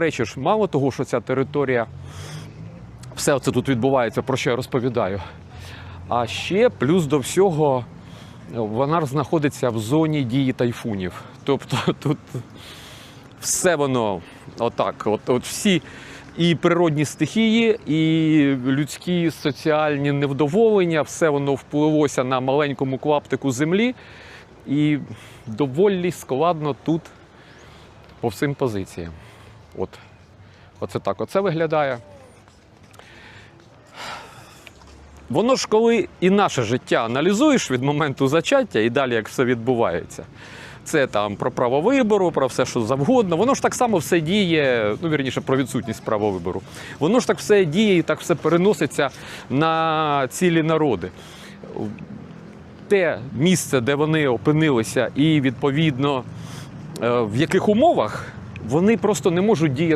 Речі ж, мало того, що ця територія, все це тут відбувається, про що я розповідаю. А ще плюс до всього вона знаходиться в зоні дії тайфунів. Тобто тут все воно отак. От, от всі і природні стихії, і людські соціальні невдоволення, все воно впливося на маленькому клаптику землі. І доволі складно тут по всім позиціям. От. Оце так. Оце виглядає. Воно ж коли і наше життя аналізуєш від моменту зачаття і далі як все відбувається. Це там про право вибору, про все, що завгодно. Воно ж так само все діє, ну вірніше, про відсутність права вибору. Воно ж так все діє і так все переноситься на цілі народи. Те місце, де вони опинилися, і відповідно е, в яких умовах вони просто не можуть діяти